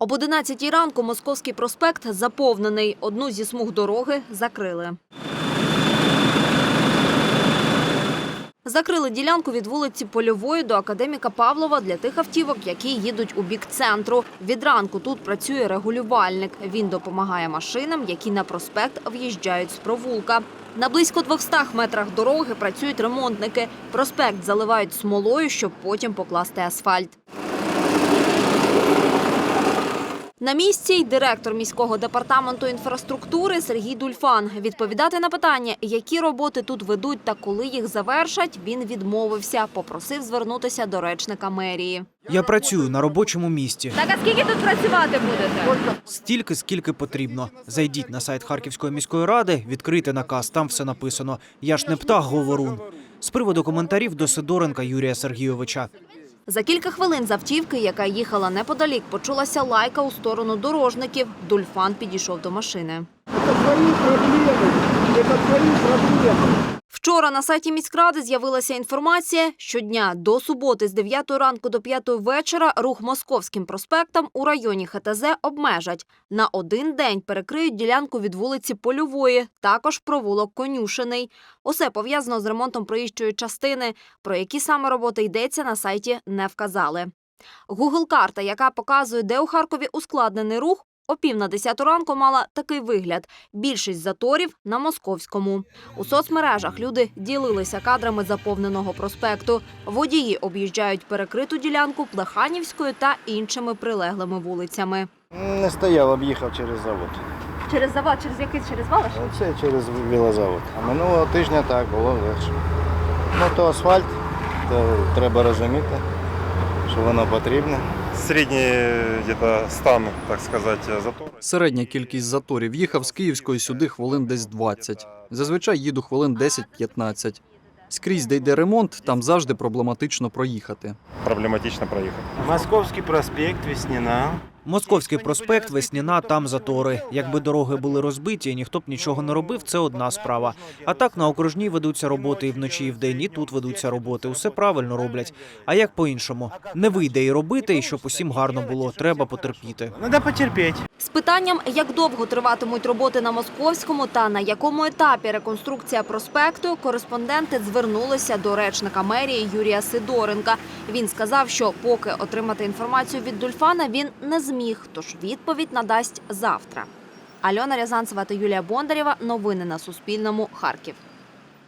Об 11 ранку Московський проспект заповнений. Одну зі смуг дороги закрили. Закрили ділянку від вулиці Польової до академіка Павлова для тих автівок, які їдуть у бік центру. Від ранку тут працює регулювальник. Він допомагає машинам, які на проспект в'їжджають з провулка. На близько 200 метрах дороги працюють ремонтники. Проспект заливають смолою, щоб потім покласти асфальт. На місці й директор міського департаменту інфраструктури Сергій Дульфан. Відповідати на питання, які роботи тут ведуть та коли їх завершать, він відмовився. Попросив звернутися до речника мерії. Я працюю на робочому місці. Так, а скільки тут працювати будете? Стільки, скільки потрібно. Зайдіть на сайт Харківської міської ради, відкрийте наказ, там все написано. Я ж не птах говорун. З приводу коментарів до Сидоренка Юрія Сергійовича. За кілька хвилин з автівки, яка їхала неподалік, почулася лайка у сторону дорожників. Дульфан підійшов до машини. Це свої проблемы. Вчора на сайті міськради з'явилася інформація, щодня до суботи з 9 ранку до 5 вечора рух московським проспектом у районі ХТЗ обмежать. На один день перекриють ділянку від вулиці Польової, також провулок Конюшиний. Усе пов'язано з ремонтом проїжджої частини. Про які саме роботи йдеться на сайті не вказали. Гугл-карта, яка показує, де у Харкові ускладнений рух, о пів на десяту ранку мала такий вигляд. Більшість заторів на московському. У соцмережах люди ділилися кадрами заповненого проспекту. Водії об'їжджають перекриту ділянку Плеханівською та іншими прилеглими вулицями. Не стояв, об'їхав через завод. Через завод, через який через валиш? Це через велозавод. А минулого тижня так було легше. Ну то асфальт, то треба розуміти, що воно потрібне. Середні где-то стан, так сказати, затора. Середня кількість заторів. Їхав з Київської сюди хвилин десь 20. Зазвичай їду хвилин 10-15. Скрізь, де йде ремонт, там завжди проблематично проїхати. Проблематично проїхати. Московський проспект, Весняна. Московський проспект, Весняна, там затори. Якби дороги були розбиті, ніхто б нічого не робив, це одна справа. А так на окружній ведуться роботи і вночі, і вдень, і тут ведуться роботи. Усе правильно роблять. А як по-іншому? Не вийде і робити, і щоб усім гарно було. Треба потерпіти. Треба потерпеть. З питанням, як довго триватимуть роботи на московському та на якому етапі реконструкція проспекту, кореспонденти звернулися до речника мерії Юрія Сидоренка. Він сказав, що поки отримати інформацію від Дульфана він не зміг, тож відповідь надасть завтра. Альона Рязанцева та Юлія Бондарєва. Новини на Суспільному. Харків.